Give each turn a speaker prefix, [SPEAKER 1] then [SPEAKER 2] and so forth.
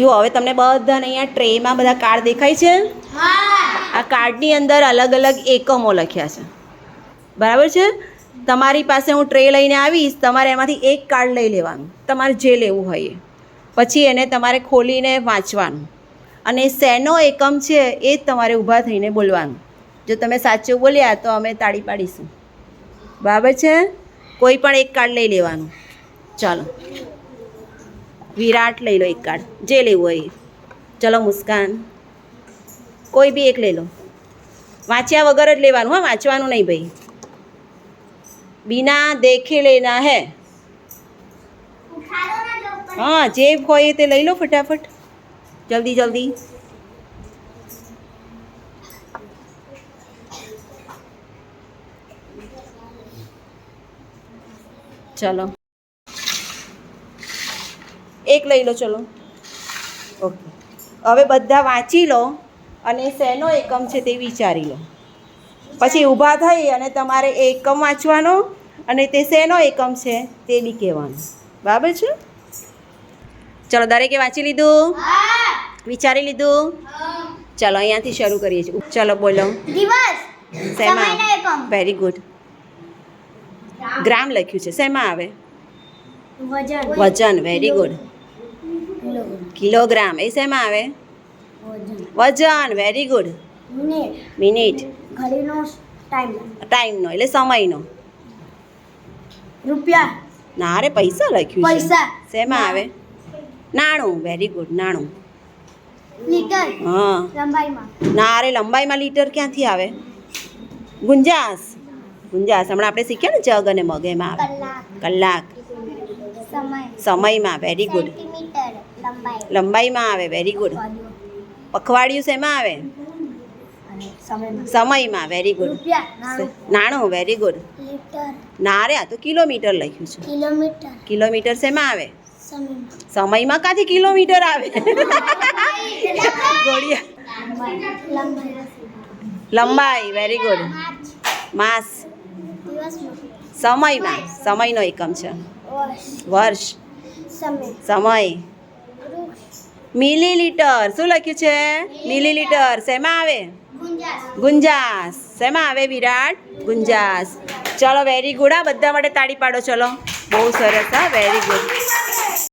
[SPEAKER 1] જુઓ હવે તમને બધાને અહીંયા ટ્રેમાં બધા કાર્ડ દેખાય છે? આ કાર્ડની અંદર અલગ અલગ એકમો લખ્યા છે. બરાબર છે? તમારી પાસે હું ટ્રે લઈને આવીશ તમારે એમાંથી એક કાર્ડ લઈ લેવાનું. તમારે જે લેવું હોય એ. પછી એને તમારે ખોલીને વાંચવાનું. અને શેનો એકમ છે એ જ તમારે ઊભા થઈને બોલવાનું. જો તમે સાચું બોલ્યા તો અમે તાળી પાડીશું. બરાબર છે? કોઈ પણ એક કાર્ડ લઈ લેવાનું. ચાલો. વિરાટ લઈ લો એક કાર્ડ જે લેવું હોય એ. ચલો મુસ્કાન કોઈ બી એક લઈ લો વાંચ્યા વગર જ લેવાનું હા વાંચવાનું નહીં ભાઈ બિના દેખે લેના હે હા જે હોય તે લઈ લો ફટાફટ જલ્દી જલ્દી ચલો એક લઈ લો ચલો. ઓકે. હવે બધા વાંચી લો અને શેનો એકમ છે તે વિચારી લો. પછી ઊભા થઈ અને તમારે એ એકમ વાંચવાનો અને તે શેનો એકમ છે તે બી કહેવાનું. બરાબર છે? ચલો દરેકે વાંચી લીધું? વિચારી લીધું? ચલો અહીંયાથી શરૂ કરીએ છીએ. ચલો બોલો.
[SPEAKER 2] દિવસ
[SPEAKER 1] શેમાં? વેરી ગુડ ગ્રામ લખ્યું છે. શેમાં આવે?
[SPEAKER 2] વજન.
[SPEAKER 1] Very good kilogram. એ શેમાં આવે? વજન. Very good
[SPEAKER 2] minute. ઘડીનો ટાઈમ.
[SPEAKER 1] ટાઈમનો એટલે સમયનો.
[SPEAKER 2] રૂપિયા.
[SPEAKER 1] ના રે પૈસા લખ્યું છે.
[SPEAKER 2] પૈસા.
[SPEAKER 1] શેમાં આવે? નાણું. વેરી ગુડ નાણું.
[SPEAKER 2] લીટર.
[SPEAKER 1] હા.
[SPEAKER 2] લંબાઈમાં.
[SPEAKER 1] ના રે લંબાઈમાં લીટર ક્યાંથી આવે? ગુંજાસ. ગુંજાસ. હમણાં આપણે શીખ્યા ને જગ અને મગ એમાં. આવે
[SPEAKER 2] કલાક.
[SPEAKER 1] કલાક.
[SPEAKER 2] સમય.
[SPEAKER 1] સમયમાં. વેરી ગુડ લંબાઈમાં આવે વેરી ગુડ પખવાડિયું શેમાં આવે?
[SPEAKER 2] સમયમાં
[SPEAKER 1] વેરી ગુડ
[SPEAKER 2] નાણું
[SPEAKER 1] વેરી ગુડ ના રે આ તો કિલોમીટર લખ્યું છે.
[SPEAKER 2] કિલોમીટર
[SPEAKER 1] કિલોમીટર શેમાં આવે?
[SPEAKER 2] સમયમાં
[SPEAKER 1] કાથી કિલોમીટર આવે?
[SPEAKER 2] લંબાઈ
[SPEAKER 1] વેરી ગુડ માસ. સમયમાં સમયનો એકમ છે.
[SPEAKER 2] વર્ષ. સમય.
[SPEAKER 1] મિલીલીટર. શું લખ્યું છે? મિલીલીટર. શેમાં આવે? ગુંજાસ. શેમાં આવે વિરાટ? ગુંજાસ. ચલો વેરી ગુડ આ બધા માટે તાળી પાડો ચલો. બહુ સરસ હા? Very good